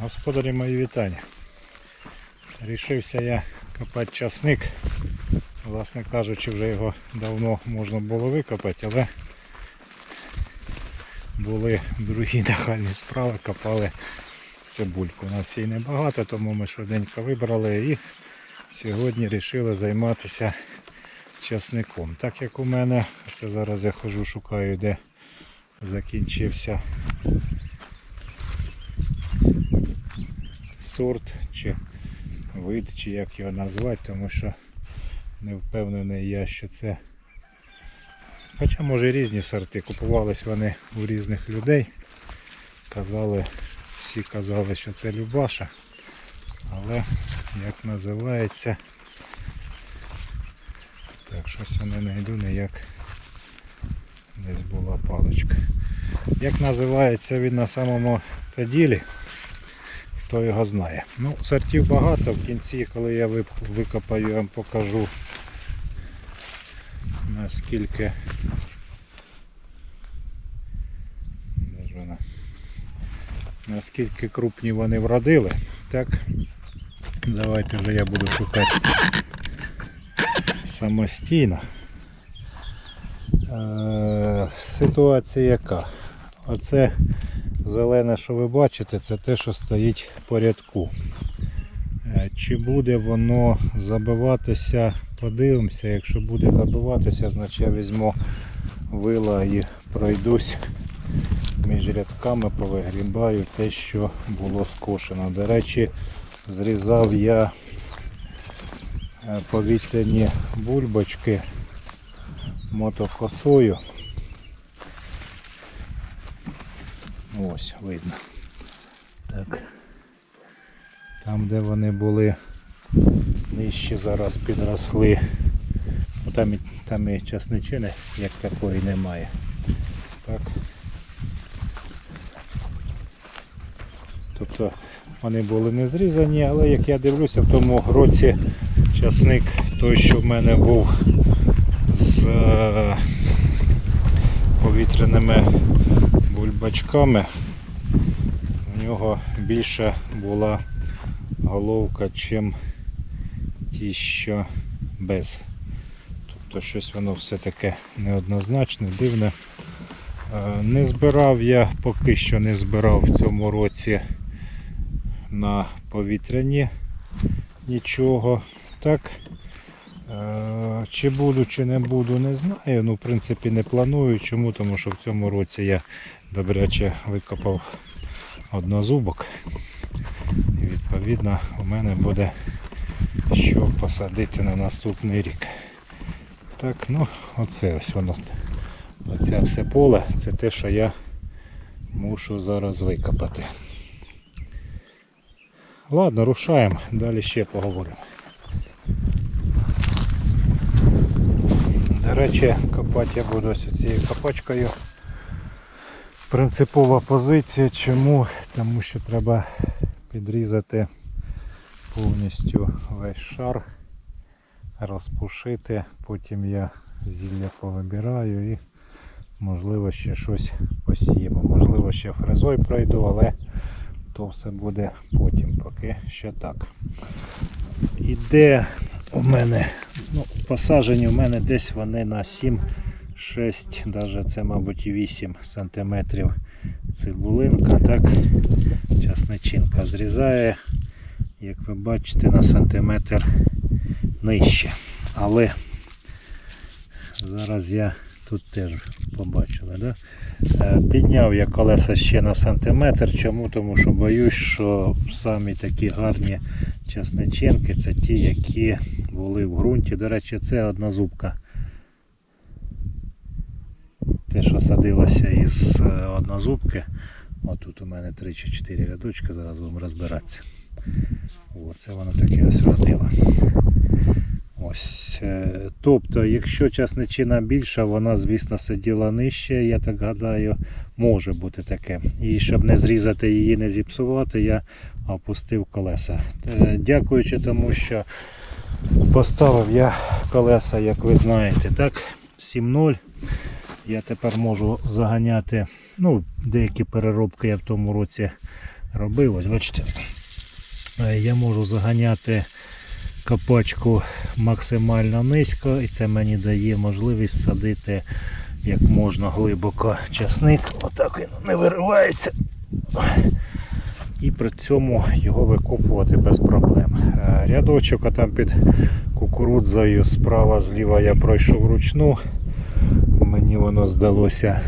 Господарі мої вітання. Рішився я копати часник. Власне кажучи, вже його давно можна було викопати, але були другі нагальні справи, копали цибульку. У нас її небагато, тому ми швиденько вибрали і сьогодні вирішили займатися часником. Так як у мене, це зараз я хожу, шукаю, де закінчився сорт чи вид, чи як його назвати, тому що не впевнений я, що це. Хоча може різні сорти. Купувались вони у різних людей. Казали, всі казали, що це Любаша. Але як називається. Так, щось я не знайду ніяк. Десь була паличка. Як називається він на самому та ділі, хто його знає. Ну, сортів багато. В кінці, коли я викопаю, я вам покажу наскільки наскільки крупні вони вродили. Так, давайте вже я буду шукати самостійно. Е, ситуація яка? Оце зелене, що ви бачите, це те, що стоїть по рядку. Е, Чи буде воно забиватися, подивимося. Якщо буде забиватися, значить я візьму вила і пройдусь між рядками, повигрібаю те, що було скошено. До речі, зрізав я е, повітряні бульбочки мотокосою. Ось, видно. Так. Там, де вони були нижче, зараз підросли. Ну, там, і, там і часничини, як такої немає. Так. Тобто вони були не зрізані, але як я дивлюся, в тому році часник той, що в мене був з е, повітряними бульбачками, в нього більше була головка, чим ті, що без. Тобто щось воно все таке неоднозначне, дивне. Е, Не збирав я, поки що не збирав в цьому році на повітряні нічого. Так. Е, Чи буду, чи не буду, не знаю. Ну, в принципі, не планую. Чому? Тому що в цьому році я добряче викопав однозубок. І відповідно у мене буде що посадити на наступний рік. Так, ну оце ось воно. Оце все поле, це те, що я мушу зараз викопати. Ладно, рушаємо, далі ще поговоримо. До речі, копати я буду ось цією копачкою. Принципова позиція. Чому? Тому що треба підрізати повністю весь шар, розпушити, потім я зілля повибираю і можливо ще щось посіємо. Можливо ще фрезою пройду, але то все буде потім, поки що так. Іде у мене, ну, посаджені у мене десь вони на 7, 6, навіть це, мабуть, 8 сантиметрів цибулинка, так, часничинка зрізає, як ви бачите, на сантиметр нижче. Але зараз я тут теж побачили, да? Е, Підняв я колеса ще на сантиметр. Чому? Тому що боюсь, що самі такі гарні часничинки це ті, які були в ґрунті. До речі, це одна зубка. Те, що садилося із е, однозубки. Отут у мене 3 чи 4 рядочки, зараз будемо розбиратися. Оце воно таке ось родило. Ось. е, Тобто, якщо часничина більша, вона, звісно, сиділа нижче, я так гадаю, може бути таке. І щоб не зрізати її, не зіпсувати, я опустив колеса. Е, Дякуючи тому, що поставив я колеса, як ви знаєте, так, 7.0. Я тепер можу заганяти. Ну, деякі переробки я в тому році робив. Ось бачите, е, я можу заганяти копачку максимально низько, і це мені дає можливість садити як можна глибоко часник. Отак він не виривається. І при цьому його викопувати без проблем. Е, Рядочок а там під кукурудзою справа зліва я пройшов вручну. Воно здалося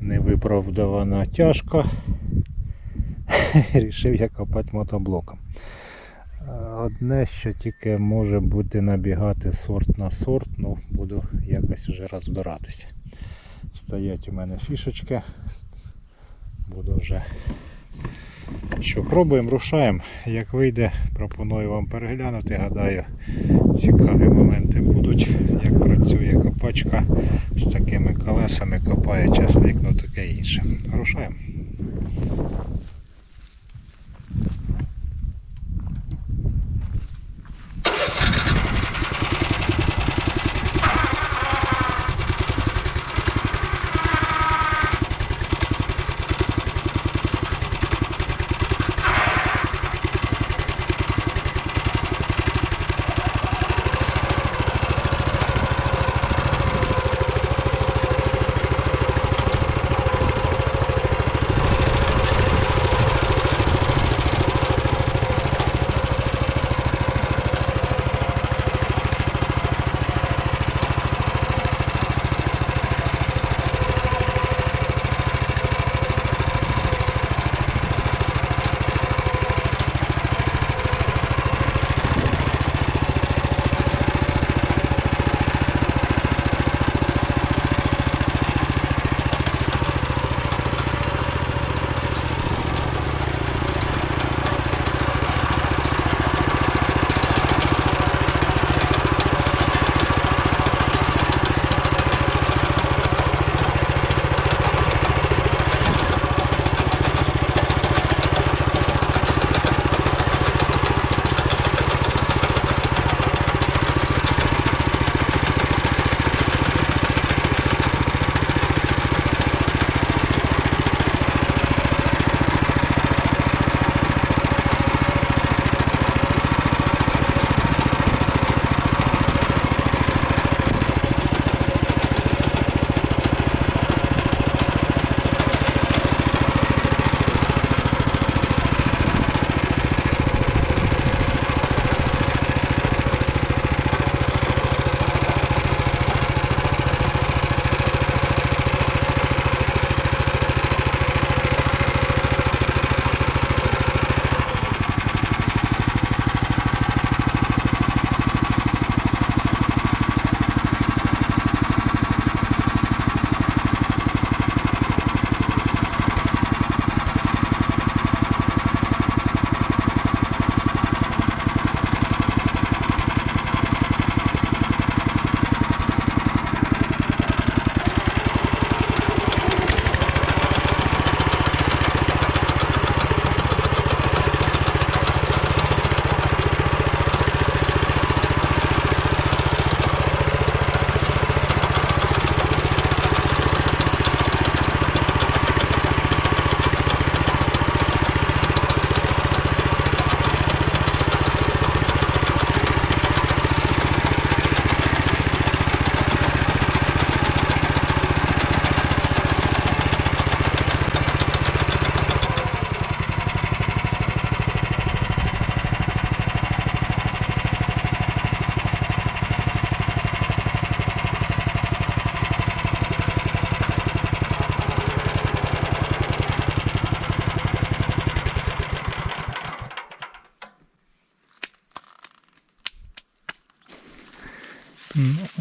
невиправдовано тяжко. Рішив я копати мотоблоком. Е, Одне, що тільки може бути набігати сорт на сорт, ну буду якось вже розбиратися. Стоять у мене фішечки. Буду вже. Що, пробуємо, рушаємо. Як вийде, пропоную вам переглянути. Гадаю, цікаві моменти будуть, як працює копачка з такими колесами, копає часник, ну таке інше. Рушаємо.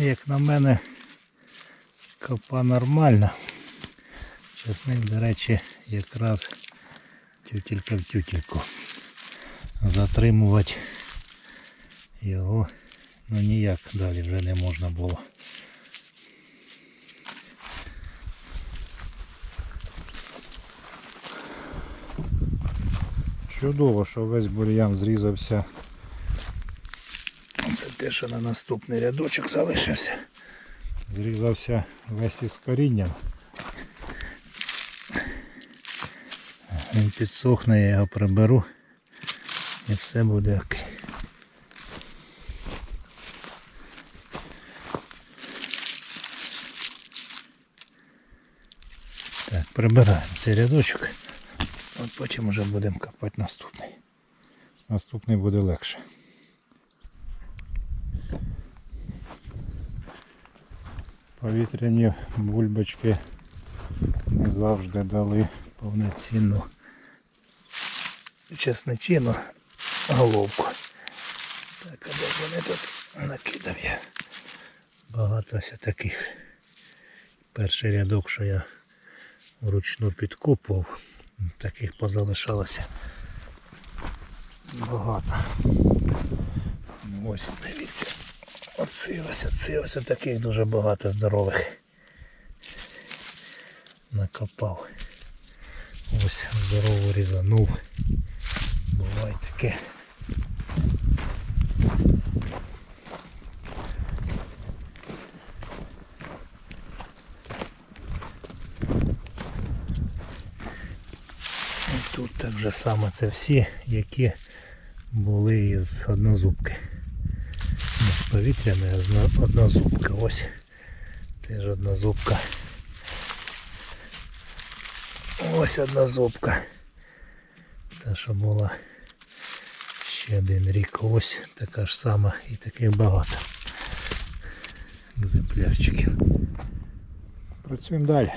Як на мене, копа нормальна. Часник, до речі, якраз тютелька в тютельку. Затримувати його ну ніяк далі вже не можна було. Чудово, що весь бур'ян зрізався. Це те, що на наступний рядочок залишився. Зрізався весь із корінням. Він підсохне, я його приберу і все буде окей. Так, прибираємо цей рядочок. От потім вже будемо копати наступний. Наступний буде легше. Повітряні бульбочки не завжди дали повноцінну чесничину головку. Так, а де вони тут накидав я? Багато таких. Перший рядок, що я вручну підкопував, таких позалишалося багато. Ну, Ось дивіться. Оці ось, оці ось таких дуже багато здорових. Накопав. Ось здорову різанув. Буває таке. І тут так же само це всі, які були із однозубки. Не з повітряної, а з на- однозубки. Ось теж однозубка. Ось однозубка. Та що була ще один рік. Ось така ж сама і таких багато екземплярчиків. Працюємо далі.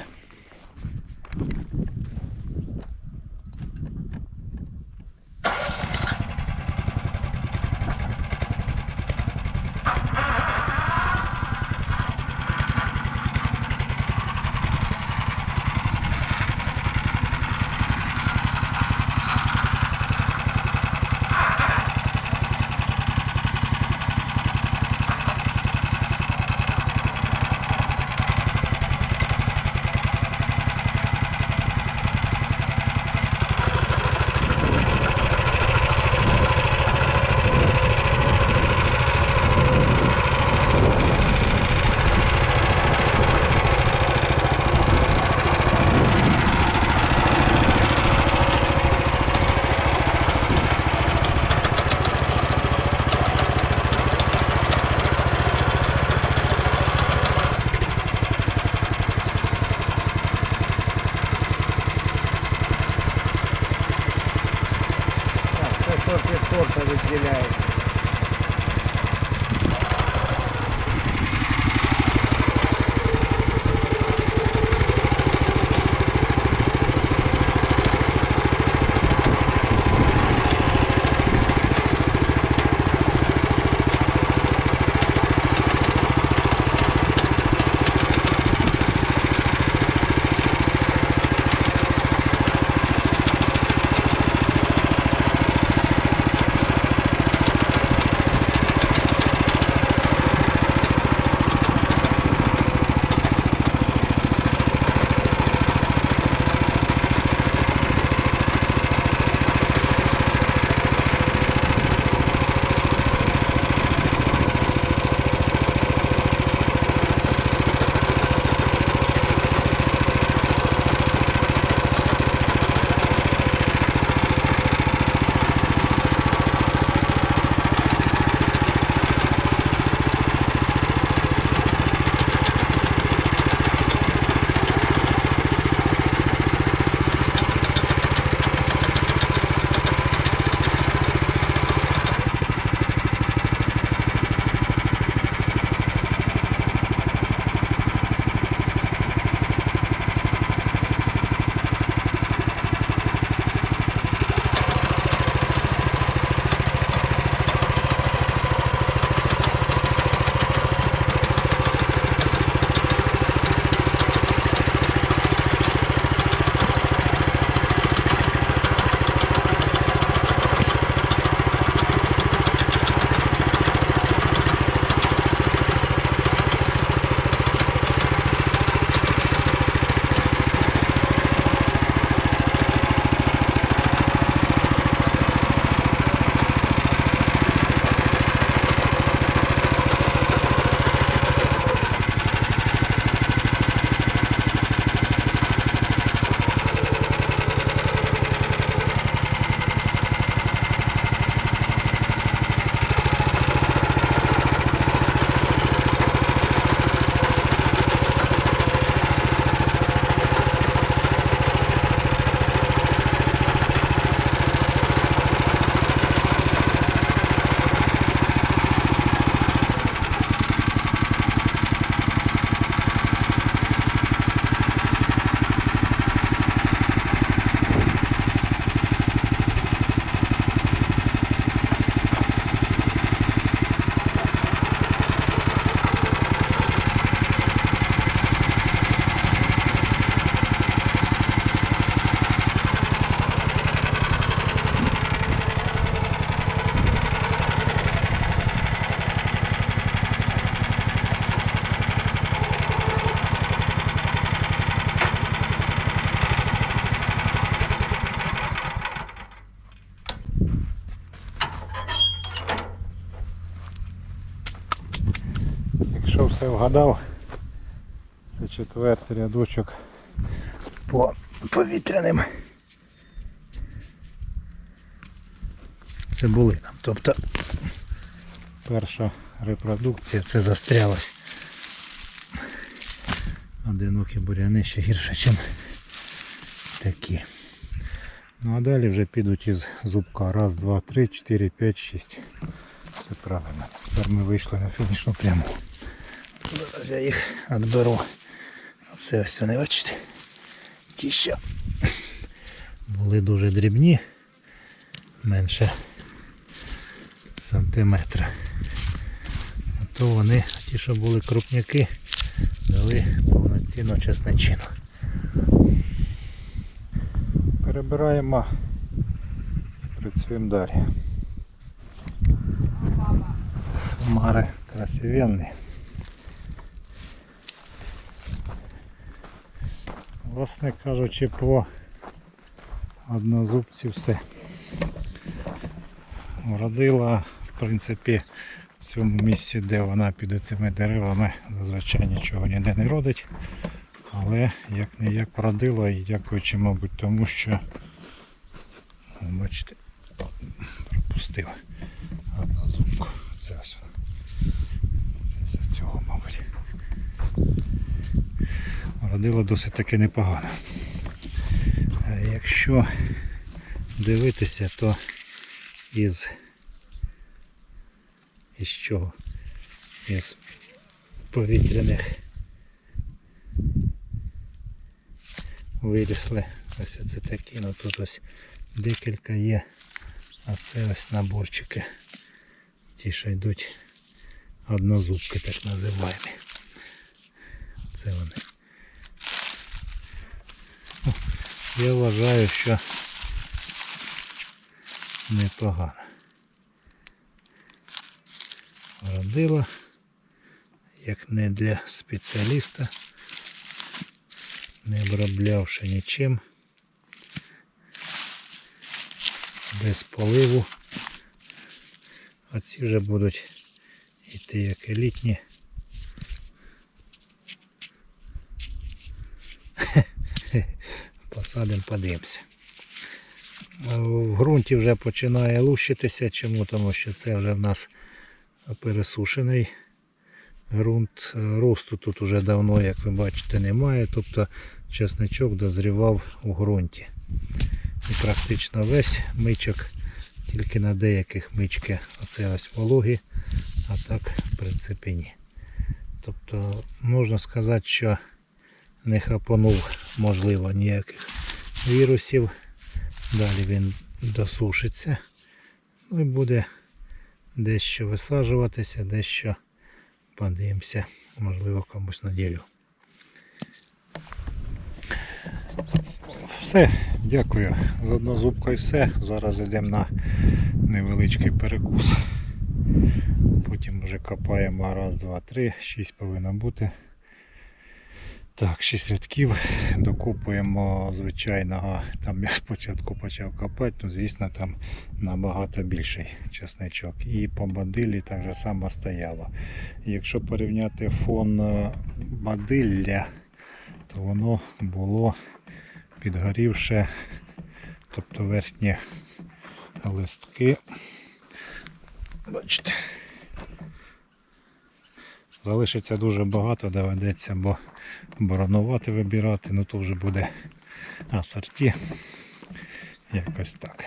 Все вгадав, це четвертий рядочок по повітряним цибулинам. Тобто перша репродукція це застрялась. Одинокі буряни ще гірше, ніж такі. Ну а далі вже підуть із зубка. Раз, два, три, чотири, п'ять, шість. Все правильно. Тепер ми вийшли на фінішну пряму. Зараз я їх відберу. Оце ось вони, бачите. Ті, що були дуже дрібні, менше сантиметра. А то вони, ті, що були крупняки, дали повноцінну чесночину. Перебираємо працюємо далі. Хмари красивенні. Власне кажучи, по однозубці все. Вродила, в принципі, в цьому місці, де вона під цими деревами, зазвичай нічого ніде не родить. Але як не як вродила і дякуючи, мабуть, тому що о, бачите, пропустив одну зубку. Це ось. Це з цього, мабуть. Вродила досить таки непогано. А якщо дивитися, то із із чого? Із повітряних вирісли. Ось це такі, ну тут ось декілька є. А це ось наборчики. Ті, що йдуть однозубки, так називаємо. Це вони. Ну, Я вважаю, що непогано. Родила, як не для спеціаліста, не оброблявши нічим, без поливу. А ці вже будуть йти як елітні. Посадимо, подивимося. В ґрунті вже починає лущитися. Чому? Тому що це вже в нас пересушений ґрунт. Росту тут вже давно, як ви бачите, немає. Тобто чесничок дозрівав у ґрунті. І практично весь мичок, тільки на деяких мички оце ось вологі, а так в принципі ні. Тобто можна сказати, що не хапанув можливо ніяких вірусів. Далі він досушиться. І буде дещо висаджуватися, дещо подивимося, можливо комусь наділю. Все, дякую. З однозубкою все. Зараз йдемо на невеличкий перекус. Потім вже копаємо раз, два, три, шість повинно бути. Так, 6 рядків. Докупуємо звичайного. Там я спочатку почав копати, ну звісно там набагато більший чесничок. І по бадиллі так же само стояло. Якщо порівняти фон е, бадилля, то воно було підгорівше, тобто верхні листки. Бачите. Залишиться дуже багато, доведеться, бо боронувати вибирати, ну то вже буде асорті. Якось так.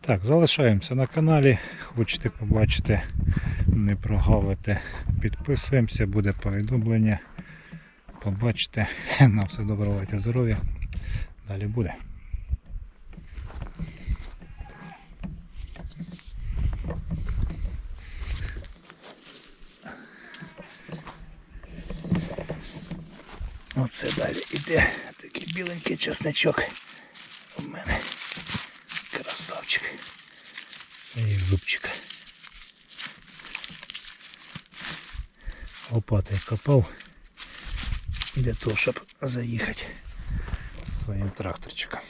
Так, залишаємося на каналі. Хочете побачити, не прогавити, підписуємося, буде повідомлення. Побачите. На все добре, здоров'я. Далі буде. Оце далі іде такий біленький чесничок. У мене красавчик. Це і зубчик. Лопатою копав для того, щоб заїхати своїм тракторчиком.